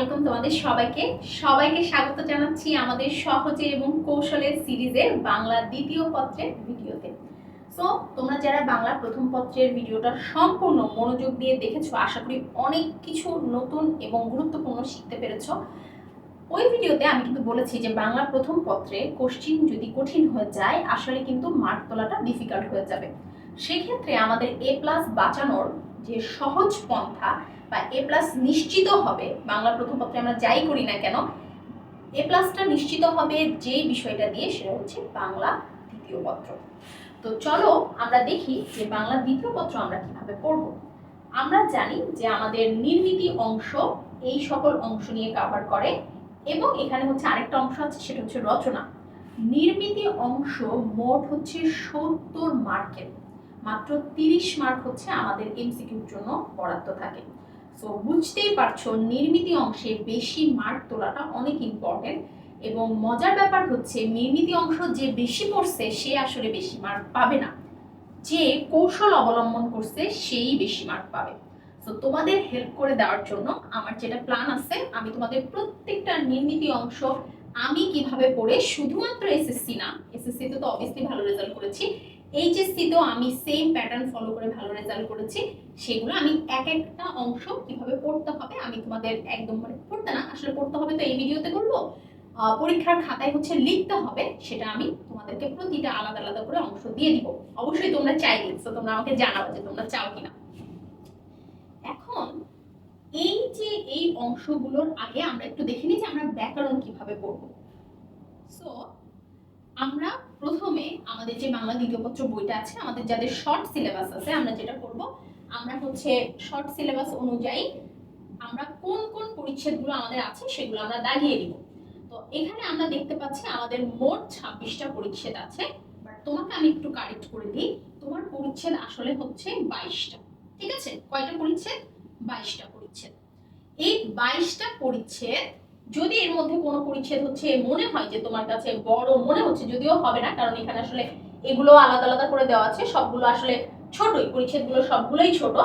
আলাইকুম তোমাদের সবাইকে। সবাইকে স্বাগত জানাচ্ছি আমাদের সহজে এবং কৌশলের সিরিজের বাংলা দ্বিতীয় পত্রের ভিডিওতে। সো তোমরা যারা বাংলা প্রথম পত্রের ভিডিওটা সম্পূর্ণ মনোযোগ দিয়ে দেখেছ, আশা করি অনেক কিছু নতুন এবং গুরুত্বপূর্ণ শিখতে পেরেছ। ওই ভিডিওতে আমি কিন্তু বলেছি যে বাংলা প্রথম পত্রে কোশ্চিন যদি কঠিন হয়ে যায়, আসলে কিন্তু মার্ক তোলাটা ডিফিকাল্ট হয়ে যাবে। সেক্ষেত্রে আমাদের এ প্লাস বাঁচানোর যে সহজ পন্থা বা এ প্লাস নিশ্চিত হবে, বাংলা প্রথম পত্রে আমরা যাই করি না কেন এ প্লাসটা নিশ্চিত হবে যেই বিষয়টা দিয়ে সেটা হচ্ছে বাংলা দ্বিতীয় পত্র। তো চলো আমরা দেখি যে বাংলা দ্বিতীয় পত্র আমরা কীভাবে পড়ব। আমরা জানি যে আমাদের নির্মিতি অংশ এই সকল অংশ নিয়ে কভার করে এবং এখানে হচ্ছে আরেকটা অংশ আছে, সেটা হচ্ছে রচনা। নির্মিতি অংশ মোট হচ্ছে সত্তর মার্কের, মাত্র তিরিশ মার্ক হচ্ছে আমাদের এমসিকিউর জন্য বরাদ্দ থাকে। সো বুঝতেই পারছ, নির্মিতি অংশে বেশি মার্ক তোলাটা অনেক ইম্পর্টেন্ট এবং মজার ব্যাপার হচ্ছে, নির্মিতি অংশ যে বেশি পড়ছে, সে আসলে বেশি মার্ক পাবে না। যে কৌশল অবলম্বন করছে, সেই বেশি মার্ক পাবে। তো তোমাদের হেল্প করে দেওয়ার জন্য আমার যেটা প্ল্যান আছে, আমি তোমাদের প্রত্যেকটা নির্মিতি অংশ আমি কীভাবে পড়ে, শুধুমাত্র এসএসসি না এসএসসি তে তো অবভিয়াসলি ভালো রেজাল্ট করেছি। এইচএসসি তেও আমি সেম প্যাটার্ন ফলো করে ভালো রেজাল্ট করেছি। সেগুলো আমি এক একটা অংশ কীভাবে পড়তে হবে আমি তোমাদের একদম মানে পড়তে না, আসলে পড়তে হবে তো এই ভিডিওতে করব। পরীক্ষার খাতায় হচ্ছে লিখতে হবে, সেটা আমি তোমাদেরকে প্রতিটা আলাদা আলাদা করে অংশ দিয়ে দিব। অবশ্যই তোমরা চাইলে তো তোমরা আমাকে জানাবে যে তোমরা চাও কিনা। এখন, এই যে এই অংশগুলোর আগে আমরা একটু দেখে নিই যে আমরা ব্যাকরণ কীভাবে পড়ব। সো আমরা প্রথমে আমাদের যে বাংলা দ্বিতীয় পত্র বইটা আছে, আমাদের যাদের শর্ট সিলেবাস আছে, আমরা যেটা করব, আমরা হচ্ছে শর্ট সিলেবাস অনুযায়ী আমরা কোন কোন পরিচ্ছেদগুলো আমাদের আছে, সেগুলো আমরা দাগিয়ে দিব। তো এখানে আমরা দেখতে পাচ্ছি আমাদের মোট ছাব্বিশটা পরিচ্ছেদ আছে তোমাকে আমি একটু কারেক্ট করে দিই, তোমার পরিচ্ছেদ আসলে হচ্ছে বাইশটা, ঠিক আছে? কয়টা পরিচ্ছেদ? বাইশটা পরিচ্ছেদ। এই বাইশটা পরিচ্ছেদ যদি এর মধ্যে কোনো পরিচ্ছেদ হচ্ছে, মনে হয় যে তোমার কাছে বড় মনে হচ্ছে, যদিও হবে না, কারণ এখানে আসলে এগুলো আলাদা আলাদা করে দেওয়া আছে, সবগুলো আসলে ছোটই পরিচ্ছেদগুলো সবগুলোই ছোট।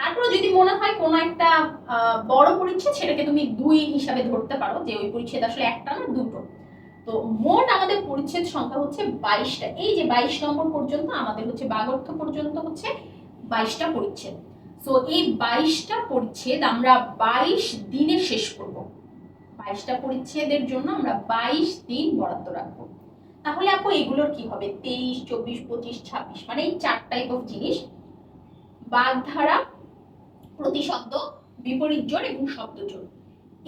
তারপরে যদি মনে হয় কোনো একটা বড় পরিচ্ছেদ সেটাকে তুমি দুই হিসাবে ধরতে পারো, যে ওই পরিচ্ছেদ আসলে একটা না দুটো। তো মোট আমাদের পরিচ্ছেদ সংখ্যা হচ্ছে বাইশটা। এই যে বাইশ নম্বর পর্যন্ত আমাদের হচ্ছে বাগর্থ পর্যন্ত হচ্ছে বাইশটা পরিচ্ছেদ তো এই বাইশটা পরিচ্ছেদ আমরা বাইশ দিনে শেষ করব। বাইশটা পরিচ্ছেদের জন্য আমরা বাইশ দিন বরাদ্দ রাখব। তাহলে আপু এগুলোর কি হবে? তেইশ, চব্বিশ, পঁচিশ, ছাব্বিশ মানে এই চার টাইপ অফ জিনিস। বাগধারা, প্রতিশব্দ, বিপরীত জোর এবং শব্দ জোর।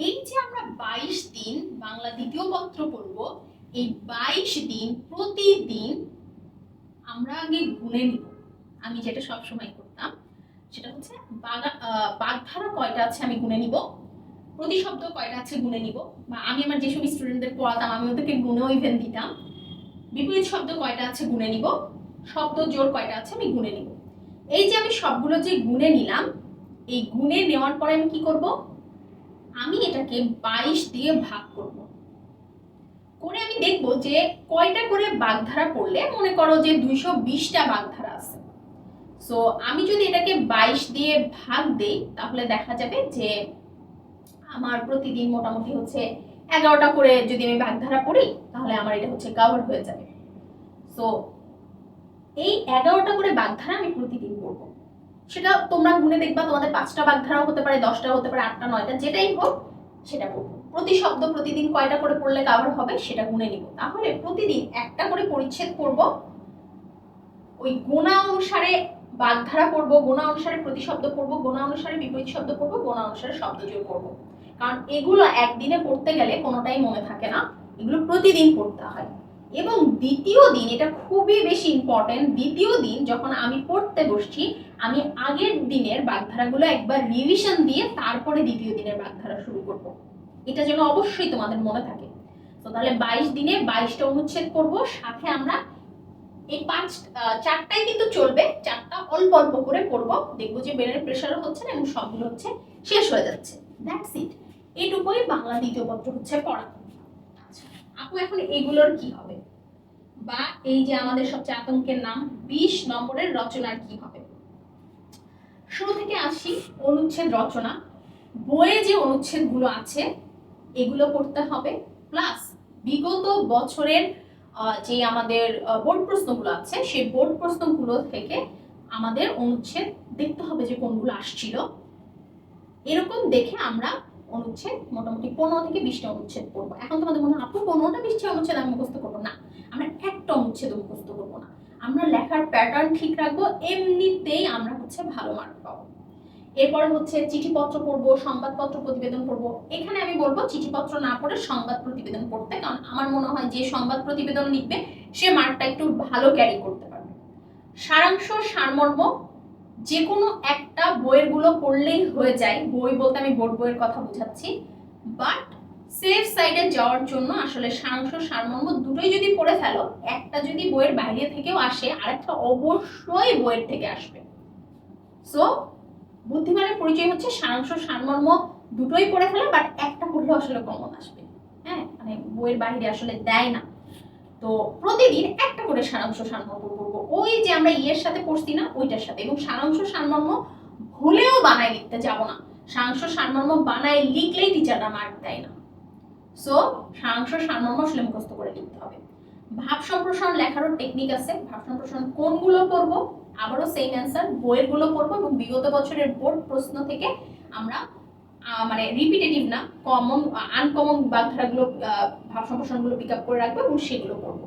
এই যে আমরা বাইশ দিন বাংলা দ্বিতীয় পত্র পড়ব, এই বাইশ দিন প্রতিদিন আমরা আগে গুনে নিব। আমি যেটা সবসময় করতাম, সেটা হচ্ছে বাগধারা কয়টা আছে আমি গুনে নিব? প্রতিশব্দ কয়টা আছে গুনে নিব। বা আমি আমার যেসব স্টুডেন্টদের পড়াতাম, আমি ওদেরকে গুনেও ইভেন দিতাম। বিপরীত শব্দ কয়টা আছে গুনে নিব। শব্দ জোর কয়টা আছে আমি গুনে নিব। এই যে আমি সবগুলো যে গুনে নিলাম, এই গুনে নেওয়ার পরে আমি কি করব? আমি এটাকে বাইশ দিয়ে ভাগ করব। করে আমি দেখব যে কয়টা করে বাগধারা পড়লে, মনে করো যে দুইশো বিশটা বাগধারা আছে। সো আমি যদি এটাকে বাইশ দিয়ে ভাগ দেই, তাহলে দেখা যাবে যে আমার প্রতিদিন মোটামুটি হচ্ছে এগারোটা করে যদি আমি বাগধারা পড়ি, তাহলে আমার এটা হচ্ছে কাভার হয়ে যাবে। সো এই এগারোটা করে বাগধারা আমি প্রতিদিন পড়ব। সেটা তোমরা গুনে দেখবা, তোমাদের পাঁচটা বাগধারাও হতে পারে, দশটা হতে পারে, আটটা, নয়টা, যেটাই হোক, সেটা পড়ব। প্রতি শব্দ প্রতিদিন কয়টা করে পড়লে কাভার হবে, সেটা গুনে নিব। তাহলে প্রতিদিন একটা করে পরিচ্ছেদ পড়ব। ওই গোনা অনুসারে বাগধারা পড়ব গোনা অনুসারে প্রতিশব্দ পড়ব গোনা অনুসারে বিপরীত শব্দ পড়ব গোনা অনুসারে শব্দজোর পড়ব। কারণ এগুলো একদিনে পড়তে গেলে কোনোটাই মনে থাকে না। এগুলো প্রতিদিন পড়তে হয়। এবং দ্বিতীয় দিন, এটা খুবই বেশি ইম্পর্টেন্ট দ্বিতীয় দিন যখন আমি পড়তে বসছি, আমি আগের দিনের বাগধারাগুলো একবার রিভিশন দিয়ে তারপরে দ্বিতীয় দিনের বাগধারা শুরু করব। এটা যেন অবশ্যই তোমাদের মনে থাকে। তো তাহলে বাইশ দিনে বাইশটা অনুচ্ছেদ করব। সাথে আমরা এই পাঁচ চারটাই কিন্তু চলবে। চারটা অল্প অল্প করে পড়ব। দেখব যে ব্রেনের প্রেশারও হচ্ছে না এবং সবগুলো হচ্ছে শেষ হয়ে যাচ্ছে। দ্যাটস ইট এইটুকুই বাংলা দ্বিতীয় পত্র হচ্ছে পড়া। আপু, এখন এগুলোর কি হবে? বা এই যে আমাদের সবচেয়ে আতঙ্কের নাম, বিশ নম্বরের রচনার কি হবে? শুরু থেকে আসি, অনুচ্ছেদ রচনা। বইয়ে যে অনুচ্ছেদগুলো আছে, এগুলো পড়তে হবে। প্লাস বিগত বছরের যে আমাদের বোর্ড প্রশ্নগুলো আছে, সেই বোর্ড প্রশ্নগুলো থেকে আমাদের অনুচ্ছেদ দেখতে হবে যে কোনগুলো আসছিল। এরকম দেখে আমরা অনুচ্ছেদ মোটামুটি পনেরো থেকে বিশটা অনুচ্ছেদ পড়ব। এখন তোমাদের মনে হয় আপু পনেরোটা, বিশটা অনুচ্ছেদ আমি মুখস্থ করব? না, আমরা একটা অনুচ্ছেদ মুখস্থ করব না। আমরা লেখার প্যাটার্ন ঠিক রাখব, এমনিতেই আমরা হচ্ছে ভালো মার্ক পাবো। এরপরে হচ্ছে চিঠিপত্র পড়ব, সংবাদপত্র প্রতিবেদন পড়ব। এখানে আমি বলব, চিঠিপত্র না পড়ে সংবাদ প্রতিবেদন পড়তে, কারণ আমার মনে হয় যে সংবাদ প্রতিবেদন লিখবে, সে মার্কটা একটু ভালো ক্যারি করতে পারবে। সারাংশ, সারমর্ম যে কোনো একটা বইয়েরগুলো পড়লেই হয়ে যায়। বই বলতে আমি বোর্ড বইয়ের কথা বোঝাচ্ছি। বাট সেফ সাইডে যাওয়ার জন্য আসলে সারাংশ, সারমর্ম দুটোই যদি পড়ে ফেলো, একটা যদি বইয়ের বাইরে থেকেও আসে, আরেকটা অবশ্যই বইয়ের থেকে আসবে। সো বুদ্ধিমানের পরিচয় হচ্ছে সারাংশ, সারমর্ম দুটোই পড়ে ফেলা, বাট একটা পড়লেও আসলে কমন আসবে। হ্যাঁ মানে বইয়ের বাইরে আসলে দেয় না। তো প্রতিদিন একটা করে সারাংশ সারমর্ম পড়ব ওই যে আমরা ইয়ের সাথে পড়ছি না, ওইটার সাথে। এবং সারাংশ সারমর্ম ভুলেও বানায় লিখতে যাব না। সারাংশ সারমর্ম বানায় লিখলেই টিচাররা মার্ক দেয় না। সো সারাংশ সারমর্ম আসলে মুখস্থ করে লিখতে হবে। ভাব সম্প্রসারণ লেখারও টেকনিক আছে। ভাব সম্প্রসারণ কোনগুলো পড়ব? আবারও সেম অ্যান্সার বইয়েরগুলো পড়ব এবং বিগত বছরের বোর্ড প্রশ্ন থেকে আমরা মানে রিপিটেটিভ না কমন আনকমন বাগধারাগুলো ভাব সম্প্রসারণগুলো পিক আপ করে রাখব এবং সেগুলো পড়ব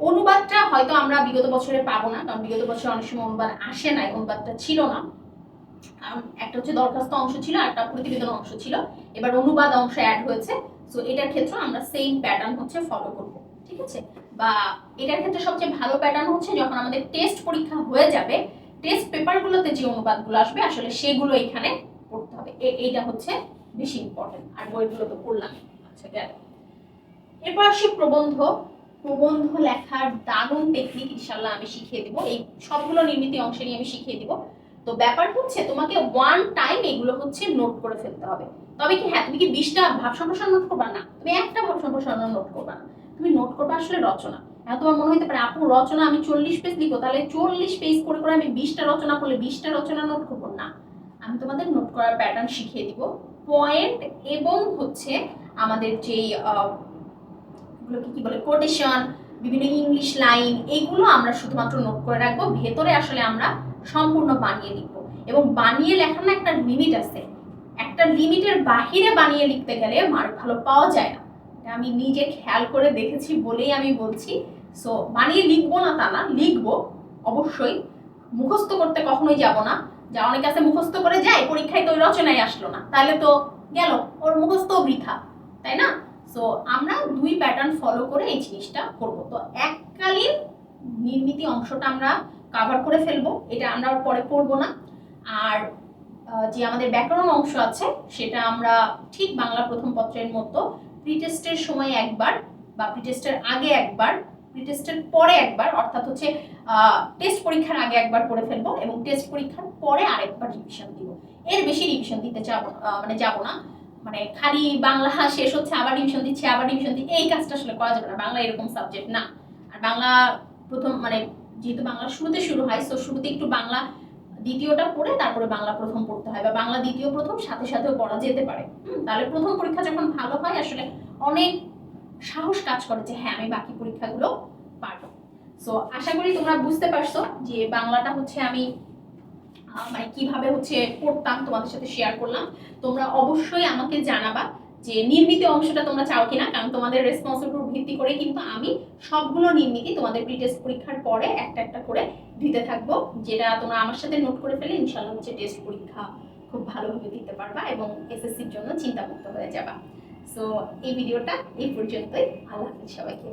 অনুবাদটা হয়তো আমরা বিগত বছরে পাবো না, কারণ বিগত বছরে অনেক সময় অনুবাদ আসে নাই অনুবাদটা ছিল না। একটা হচ্ছে দরখাস্ত অংশ ছিল আর একটা প্রতিবেদন অংশ ছিল। এবার অনুবাদ অংশ অ্যাড হয়েছে সো এটার ক্ষেত্রে আমরা সেম প্যাটার্ন হচ্ছে ফলো করব, ঠিক আছে? বা এটার ক্ষেত্রে সবচেয়ে ভালো প্যাটার্ন হচ্ছে যখন আমাদের টেস্ট পরীক্ষা হয়ে যাবে টেস্ট পেপারগুলোতে যে অনুবাদগুলো আসবে, আসলে সেগুলো এখানে এইটা হচ্ছে বেশি ইম্পর্টেন্ট আর বইগুলো তো পড়লাম। আচ্ছা গেল। এরপর আসি প্রবন্ধ। প্রবন্ধ লেখার দারুণ টেকনিক ইনশাল্লাহ আমি শিখিয়ে দিব। এই সবগুলো নির্মিত অংশে নিয়ে আমি শিখিয়ে দিব। তো ব্যাপার হচ্ছে, তোমাকে ওয়ান টাইম এগুলো হচ্ছে নোট করে ফেলতে হবে। তবে কি হ্যাঁ তুমি কি বিশটা ভাব সম্প্রসারণ নোট করবা? না, তুমি একটা ভাব সম্প্রসারণ নোট করবা না। তুমি নোট করবা আসলে রচনা। এখন তোমার মনে হতে পারে, আপু, রচনা আমি চল্লিশ পেজ লিখব, তাহলে চল্লিশ পেজ করে করে আমি বিশটা রচনা করলে বিশটা রচনা নোট করব? না। আমি তোমাদের নোট করার প্যাটার্ন শিখিয়ে দিব। পয়েন্ট এবং হচ্ছে আমাদের যেই এগুলোকে কি বলে কোটেশন বিভিন্ন ইংলিশ লাইন এগুলো আমরা শুধুমাত্র নোট করে রাখব। ভেতরে আসলে আমরা সম্পূর্ণ বানিয়ে লিখব। এবং বানিয়ে লেখার না একটা লিমিট আছে। একটা লিমিটের বাহিরে বানিয়ে লিখতে গেলে মার্ক ভালো পাওয়া যায় না। আমি নিজে খেয়াল করে দেখেছি বলেই আমি বলছি। সো বানিয়ে লিখব না তা না, লিখব। অবশ্যই মুখস্থ করতে কখনোই যাব না। যা অনেক আছে মুখস্থ করে যায়, পরীক্ষায় তো ওই রচনায় আসলো না। তাহলে তো গেল, ওর মুখস্থ বৃথা, তাই না? সো আমরা দুই প্যাটার্ন ফলো করে এই জিনিসটা করব। তো এককালীন নির্মিতি অংশটা আমরা কাভার করে ফেলব, এটা আমরা পরে পড়ব না। আর যে আমাদের ব্যাকরণ অংশ আছে, সেটা আমরা ঠিক বাংলা প্রথম পত্রের মতো প্রিটেস্টের সময় একবার বা প্রিটেস্টের আগে একবার প্রিটেস্টের পরে একবার, অর্থাৎ হচ্ছে টেস্ট পরীক্ষার আগে একবার পড়ে ফেলব এবং টেস্ট পরীক্ষার পরে আরেকবার রিভিশন দিব। এর বেশি রিভিশন দিতে যাব মানে যাব না। মানে খালি বাংলা শেষ হচ্ছে, আবার রিভিশন দিচ্ছে, আবার রিভিশন দিচ্ছে এই কাজটা আসলে করা যাবে না। বাংলা এরকম সাবজেক্ট না। আর বাংলা প্রথম মানে যেহেতু বাংলা শুরুতে শুরু হয় তো শুরুতে একটু বাংলা দ্বিতীয়টা পড়ে, তারপরে বাংলা প্রথম পড়তে হয় বা বাংলা দ্বিতীয় প্রথম সাথে সাথেও পড়া যেতে পারে। তাহলে প্রথম পরীক্ষা যখন ভালো হয়, আসলে অনেক সাহস কাজ করে যে হ্যাঁ আমি বাকি পরীক্ষাগুলো পারব। সো আশা করি তোমরা বুঝতে পারছ যে বাংলাটা হচ্ছে আমি মানে কীভাবে হচ্ছে পড়তাম, তোমাদের সাথে শেয়ার করলাম। তোমরা অবশ্যই আমাকে জানাবা যে নির্মিত অংশটা তোমরা চাও কিনা, কারণ তোমাদের রেসপন্সের উপর ভিত্তি করে কিন্তু আমি সবগুলো নির্মিতি তোমাদের প্রি টেস্ট পরীক্ষার পরে একটা একটা করে দিতে থাকব, যেটা তোমরা আমার সাথে নোট করে ফেলে ইনশাল্লাহ হচ্ছে টেস্ট পরীক্ষা খুব ভালোভাবে দিতে পারবা এবং এসএসসির জন্য চিন্তামুক্ত হয়ে যাবা। সো এই ভিডিওটা এই পর্যন্তই। আল্লাহ সবাইকে।